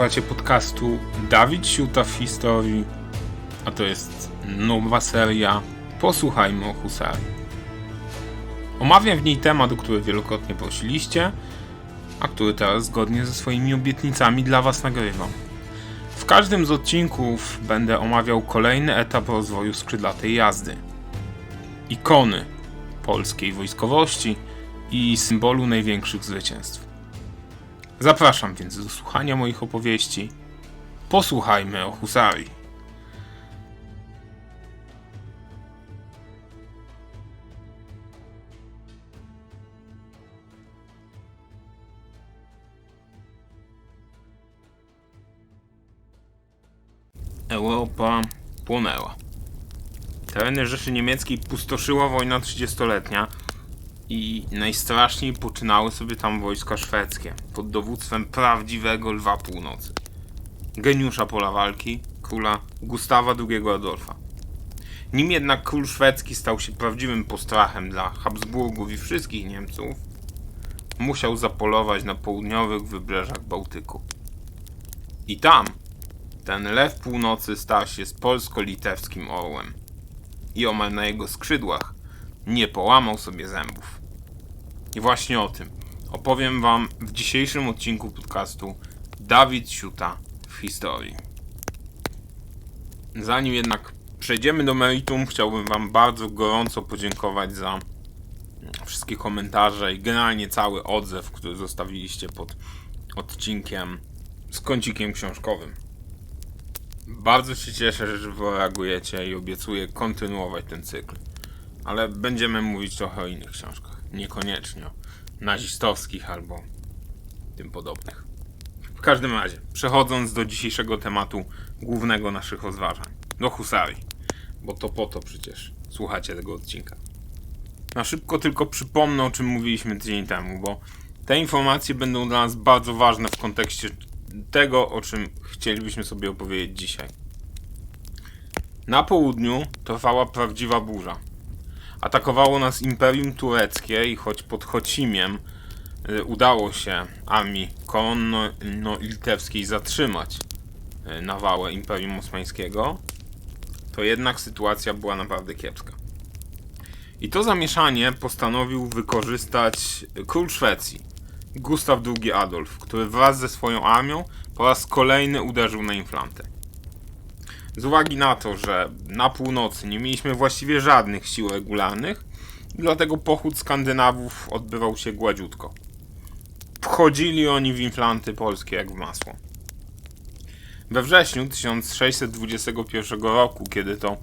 Słuchacie podcastu Dawid Siuta w historii, a to jest nowa seria Posłuchajmy o Husarii. Omawiam w niej temat, o który wielokrotnie prosiliście, a który teraz zgodnie ze swoimi obietnicami dla Was nagrywam. W każdym z odcinków będę omawiał kolejny etap rozwoju skrzydlatej jazdy. Ikony polskiej wojskowości i symbolu największych zwycięstw. Zapraszam więc do słuchania moich opowieści. Posłuchajmy o husarii. Europa płonęła. Tereny Rzeszy Niemieckiej pustoszyła wojna trzydziestoletnia i najstraszniej poczynały sobie tam wojska szwedzkie pod dowództwem prawdziwego lwa północy. Geniusza pola walki, króla Gustawa II Adolfa. Nim jednak król szwedzki stał się prawdziwym postrachem dla Habsburgów i wszystkich Niemców, musiał zapolować na południowych wybrzeżach Bałtyku. I tam ten lew północy stał się z polsko-litewskim orłem. I omal na jego skrzydłach nie połamał sobie zębów. I właśnie o tym opowiem Wam w dzisiejszym odcinku podcastu Dawid Siuta w historii. Zanim jednak przejdziemy do meritum, chciałbym Wam bardzo gorąco podziękować za wszystkie komentarze i generalnie cały odzew, który zostawiliście pod odcinkiem z kącikiem książkowym. Bardzo się cieszę, że reagujecie i obiecuję kontynuować ten cykl. Ale będziemy mówić trochę o innych książkach. Niekoniecznie nazistowskich albo tym podobnych. W każdym razie, przechodząc do dzisiejszego tematu głównego naszych rozważań. Do husarii. Bo to po to przecież słuchacie tego odcinka. Na szybko tylko przypomnę, o czym mówiliśmy tydzień temu, bo te informacje będą dla nas bardzo ważne w kontekście tego, o czym chcielibyśmy sobie opowiedzieć dzisiaj. Na południu trwała prawdziwa burza. Atakowało nas Imperium Tureckie i choć pod Chocimiem y, udało się armii konno-litewskiej zatrzymać y, nawałę Imperium Osmańskiego, to jednak sytuacja była naprawdę kiepska. I to zamieszanie postanowił wykorzystać król Szwecji, Gustaw II Adolf, który wraz ze swoją armią po raz kolejny uderzył na Inflantę. Z uwagi na to, że na północy nie mieliśmy właściwie żadnych sił regularnych, dlatego pochód Skandynawów odbywał się gładziutko. Wchodzili oni w Inflanty polskie jak w masło. We wrześniu 1621 roku, kiedy to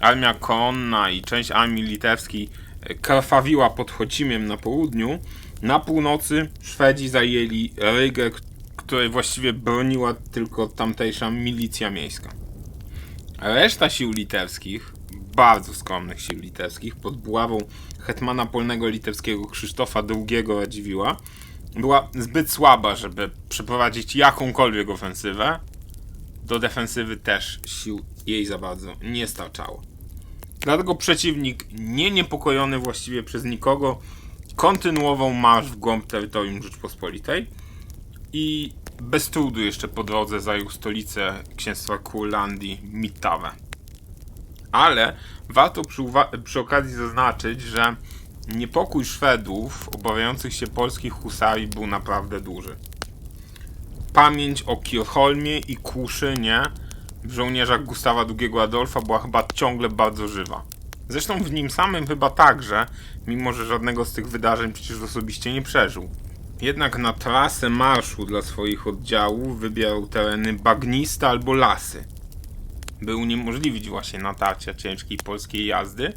armia konna i część armii litewskiej krwawiła pod Chocimiem na południu, na północy Szwedzi zajęli Rygę, której właściwie broniła tylko tamtejsza milicja miejska. Reszta sił litewskich, bardzo skromnych sił litewskich, pod buławą hetmana polnego litewskiego Krzysztofa II Radziwiła, była zbyt słaba, żeby przeprowadzić jakąkolwiek ofensywę. Do defensywy też sił jej za bardzo nie starczało. Dlatego przeciwnik, nie niepokojony właściwie przez nikogo, kontynuował marsz w głąb terytorium Rzeczpospolitej i bez trudu jeszcze po drodze zajął stolicę księstwa Kurlandii, Mittawę. Ale warto przy, przy okazji zaznaczyć, że niepokój Szwedów obawiających się polskich husarii był naprawdę duży. Pamięć o Kirchholmie i Kuszynie w żołnierzach Gustawa II Adolfa była chyba ciągle bardzo żywa. Zresztą w nim samym chyba także, mimo że żadnego z tych wydarzeń przecież osobiście nie przeżył. Jednak na trasę marszu dla swoich oddziałów wybierał tereny bagniste albo lasy, by uniemożliwić właśnie natarcia ciężkiej polskiej jazdy.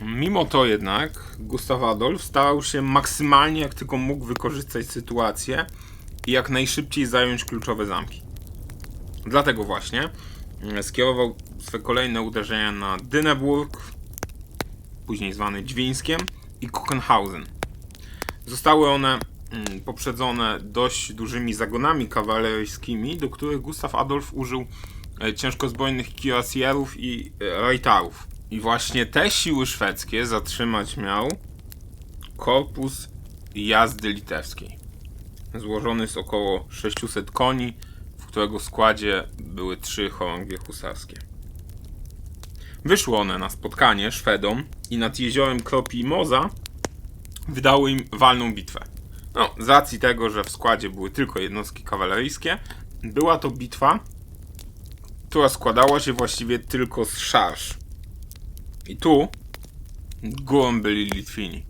Mimo to jednak Gustaw Adolf starał się maksymalnie jak tylko mógł wykorzystać sytuację i jak najszybciej zająć kluczowe zamki. Dlatego właśnie skierował swe kolejne uderzenia na Dyneburg, później zwany Dźwińskiem i Kuchenhausen. Zostały one mm, poprzedzone dość dużymi zagonami kawaleryjskimi, do których Gustaw Adolf użył e, ciężkozbrojnych kirasjerów i e, rajtarów. I właśnie te siły szwedzkie zatrzymać miał korpus jazdy litewskiej. Złożony z około 600 koni, którego składzie były trzy chorągwie husarskie. Wyszły one na spotkanie Szwedom i nad jeziorem Kropi Moza wydały im walną bitwę. No, z racji tego, że w składzie były tylko jednostki kawaleryjskie, była to bitwa, która składała się właściwie tylko z szarż. I tu górą byli Litwini.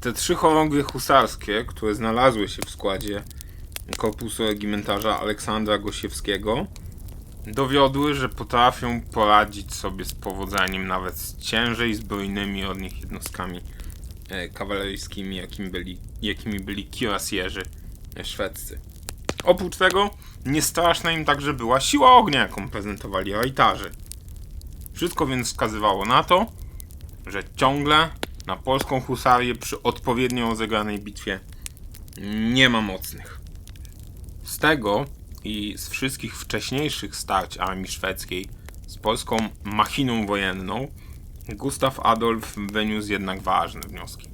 Te trzy chorągwie husarskie, które znalazły się w składzie korpusu regimentarza Aleksandra Gosiewskiego, dowiodły, że potrafią poradzić sobie z powodzeniem nawet z ciężej zbrojnymi od nich jednostkami kawaleryjskimi, jakim byli, jakimi byli kirasjerzy e, szwedzcy. Oprócz tego niestraszna im także była siła ognia, jaką prezentowali rajtarzy. Wszystko więc wskazywało na to, że ciągle na polską husarię przy odpowiednio rozegranej bitwie nie ma mocnych. Z tego i z wszystkich wcześniejszych starć armii szwedzkiej z polską machiną wojenną, Gustaw Adolf wyniósł jednak ważne wnioski.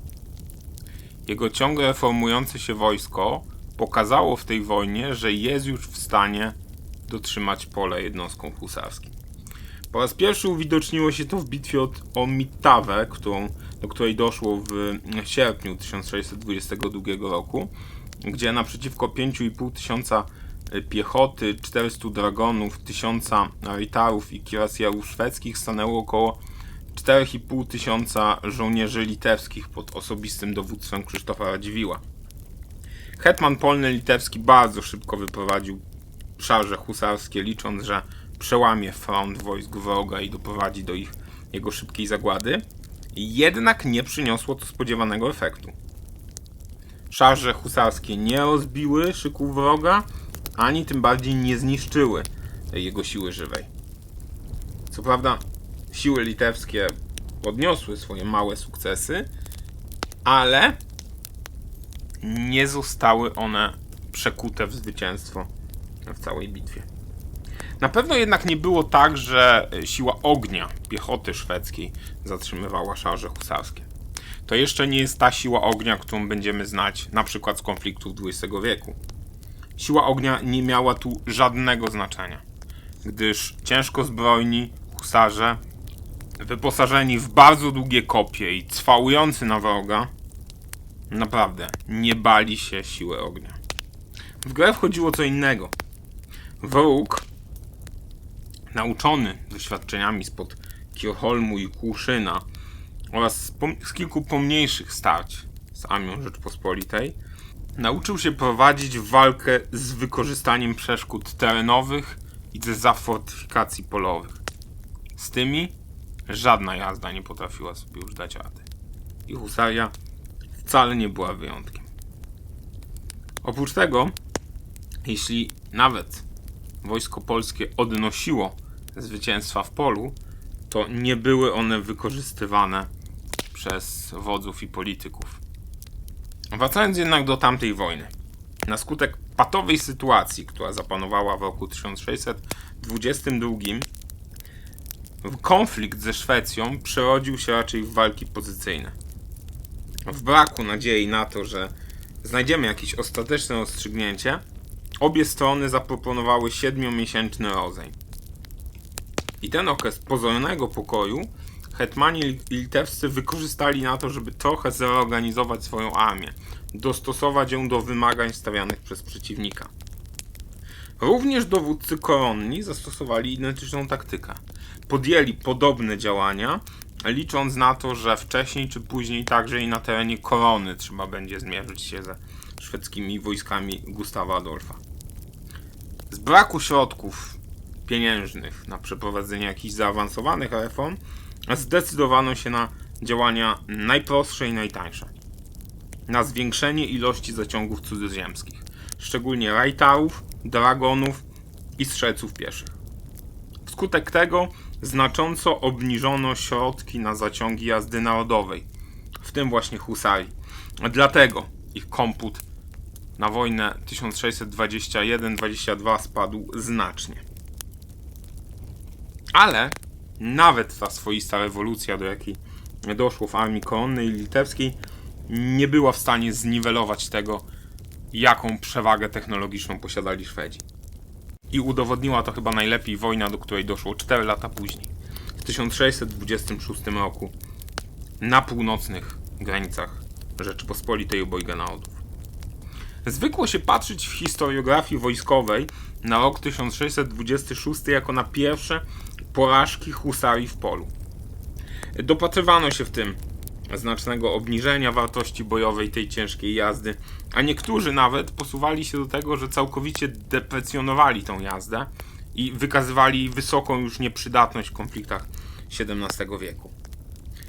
Jego ciągle reformujące się wojsko pokazało w tej wojnie, że jest już w stanie dotrzymać pole jednostkom husarskim. Po raz pierwszy uwidoczniło się to w bitwie od, o Mittawę, którą, do której doszło w sierpniu 1622 roku, gdzie naprzeciwko 5,5 tysiąca piechoty, 400 dragonów, 1000 ritarów i kirasjerów szwedzkich stanęło około 4,5 tysiąca żołnierzy litewskich pod osobistym dowództwem Krzysztofa Radziwiła. Hetman polny litewski bardzo szybko wyprowadził szarże husarskie, licząc, że przełamie front wojsk wroga i doprowadzi do ich jego szybkiej zagłady. Jednak nie przyniosło to spodziewanego efektu. Szarże husarskie nie rozbiły szyków wroga, ani tym bardziej nie zniszczyły jego siły żywej. Co prawda, siły litewskie odniosły swoje małe sukcesy, ale nie zostały one przekute w zwycięstwo w całej bitwie. Na pewno jednak nie było tak, że siła ognia piechoty szwedzkiej zatrzymywała szarże husarskie. To jeszcze nie jest ta siła ognia, którą będziemy znać na przykład z konfliktów XX wieku. Siła ognia nie miała tu żadnego znaczenia, gdyż ciężko zbrojni husarze, wyposażeni w bardzo długie kopie i cwałujący na wroga, naprawdę nie bali się siły ognia. W grę wchodziło co innego. Wróg, nauczony doświadczeniami spod Kirholmu i Kłuszyna oraz z kilku pomniejszych starć z Armią Rzeczpospolitej, nauczył się prowadzić walkę z wykorzystaniem przeszkód terenowych i ze zafortyfikacji polowych. Z tymi żadna jazda nie potrafiła sobie już dać rady. I husaria wcale nie była wyjątkiem. Oprócz tego, jeśli nawet wojsko polskie odnosiło zwycięstwa w polu, to nie były one wykorzystywane przez wodzów i polityków. Wracając jednak do tamtej wojny. Na skutek patowej sytuacji, która zapanowała w roku 1622, konflikt ze Szwecją przerodził się raczej w walki pozycyjne. W braku nadziei na to, że znajdziemy jakieś ostateczne rozstrzygnięcie, obie strony zaproponowały siedmiomiesięczny rozejm. I ten okres pozornego pokoju hetmani li- litewscy wykorzystali na to, żeby trochę zreorganizować swoją armię, dostosować ją do wymagań stawianych przez przeciwnika. Również dowódcy koronni zastosowali identyczną taktykę. Podjęli podobne działania, licząc na to, że wcześniej czy później także i na terenie korony trzeba będzie zmierzyć się ze szwedzkimi wojskami Gustawa Adolfa. Z braku środków pieniężnych na przeprowadzenie jakichś zaawansowanych reform, zdecydowano się na działania najprostsze i najtańsze. Na zwiększenie ilości zaciągów cudzoziemskich, szczególnie rajtarów, dragonów i strzelców pieszych. Wskutek tego znacząco obniżono środki na zaciągi jazdy narodowej, w tym właśnie husarii. Dlatego ich komput na wojnę 1621-22 spadł znacznie. Ale nawet ta swoista rewolucja, do jakiej doszło w armii koronnej litewskiej, nie była w stanie zniwelować tego, jaką przewagę technologiczną posiadali Szwedzi. I udowodniła to chyba najlepiej wojna, do której doszło 4 lata później. W 1626 roku na północnych granicach Rzeczypospolitej obojga narodów. Zwykło się patrzeć w historiografii wojskowej na rok 1626 jako na pierwsze porażki husarii w polu. Dopatrywano się w tym znacznego obniżenia wartości bojowej tej ciężkiej jazdy, a niektórzy nawet posuwali się do tego, że całkowicie deprecjonowali tą jazdę i wykazywali wysoką już nieprzydatność w konfliktach XVII wieku.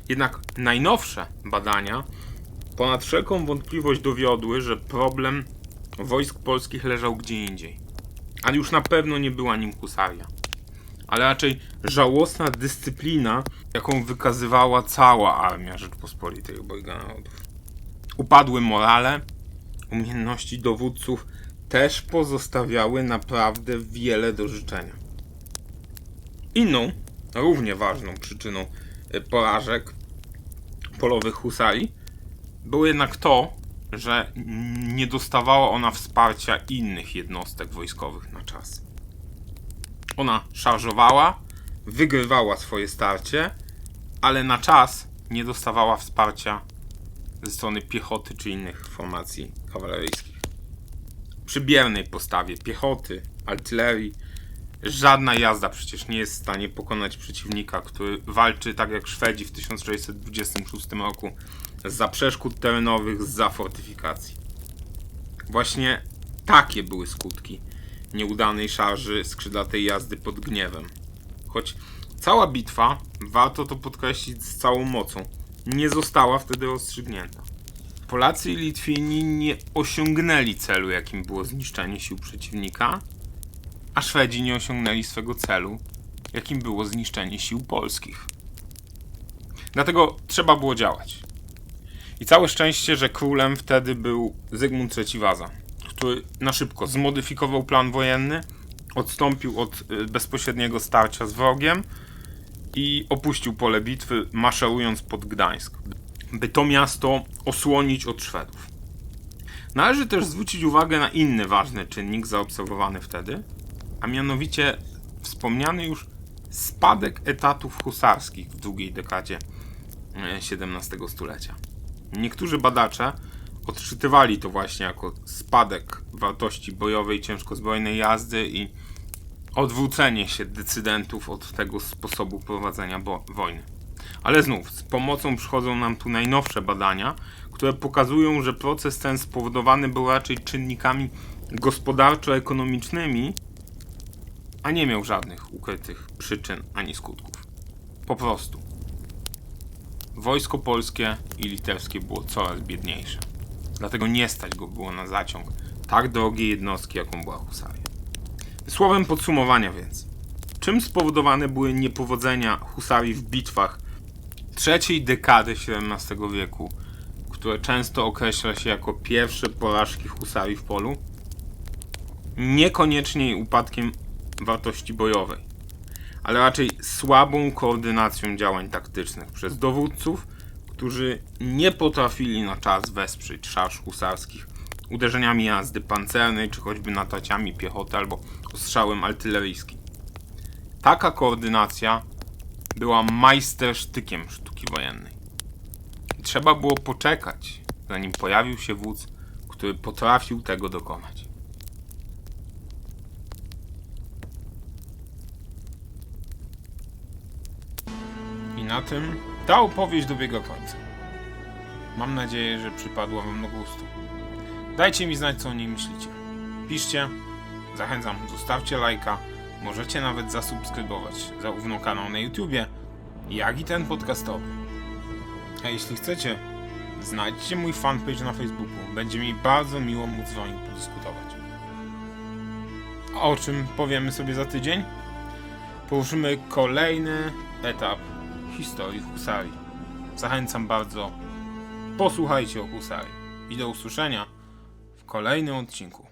Jednak najnowsze badania ponad wszelką wątpliwość dowiodły, że problem wojsk polskich leżał gdzie indziej. A już na pewno nie była nim husaria. Ale raczej żałosna dyscyplina, jaką wykazywała cała armia Rzeczpospolitej obojga narodów. Upadłe morale, umiejętności dowódców też pozostawiały naprawdę wiele do życzenia. Inną, równie ważną przyczyną y, porażek polowych husarii było jednak to, że nie dostawała ona wsparcia innych jednostek wojskowych na czas. Ona szarżowała, wygrywała swoje starcie, ale na czas nie dostawała wsparcia ze strony piechoty czy innych formacji kawaleryjskich. Przy biernej postawie piechoty, artylerii, żadna jazda przecież nie jest w stanie pokonać przeciwnika, który walczy tak jak Szwedzi w 1626 roku za przeszkód terenowych, za fortyfikacji. Właśnie takie były skutki nieudanej szarży skrzydlatej jazdy pod gniewem. Choć cała bitwa, warto to podkreślić z całą mocą, nie została wtedy rozstrzygnięta. Polacy i Litwini nie osiągnęli celu, jakim było zniszczenie sił przeciwnika, a Szwedzi nie osiągnęli swego celu, jakim było zniszczenie sił polskich. Dlatego trzeba było działać. I całe szczęście, że królem wtedy był Zygmunt III Waza, na szybko zmodyfikował plan wojenny, odstąpił od y, bezpośredniego starcia z wrogiem i opuścił pole bitwy, maszerując pod Gdańsk, by to miasto osłonić od Szwedów. Należy też zwrócić uwagę na inny ważny czynnik zaobserwowany wtedy, a mianowicie wspomniany już spadek etatów husarskich w drugiej dekadzie XVII stulecia. Niektórzy badacze odczytywali to właśnie jako spadek wartości bojowej ciężkozbrojnej jazdy i odwrócenie się decydentów od tego sposobu prowadzenia wojny. Ale znów, z pomocą przychodzą nam tu najnowsze badania, które pokazują, że proces ten spowodowany był raczej czynnikami gospodarczo-ekonomicznymi, a nie miał żadnych ukrytych przyczyn ani skutków. Po prostu. Wojsko polskie i litewskie było coraz biedniejsze. Dlatego nie stać go było na zaciąg tak drogiej jednostki, jaką była husaria. Słowem podsumowania więc. Czym spowodowane były niepowodzenia husarii w bitwach trzeciej dekady XVII wieku, które często określa się jako pierwsze porażki husarii w polu? Niekoniecznie upadkiem wartości bojowej, ale raczej słabą koordynacją działań taktycznych przez dowódców, którzy nie potrafili na czas wesprzeć szarż husarskich uderzeniami jazdy pancernej, czy choćby natarciami piechoty albo ostrzałem artyleryjskim. Taka koordynacja była majstersztykiem sztuki wojennej. Trzeba było poczekać, zanim pojawił się wódz, który potrafił tego dokonać. I na tym ta opowieść dobiega końca. Mam nadzieję, że przypadła Wam do gustu. Dajcie mi znać, co o niej myślicie. Piszcie, zachęcam, zostawcie lajka, możecie nawet zasubskrybować zarówno kanał na YouTubie, jak i ten podcastowy. A jeśli chcecie, znajdźcie mój fanpage na Facebooku. Będzie mi bardzo miło móc z Wami podyskutować. A o czym powiemy sobie za tydzień? Poruszymy kolejny etap historii Husarii. Zachęcam bardzo. Posłuchajcie o Husarii. I do usłyszenia w kolejnym odcinku.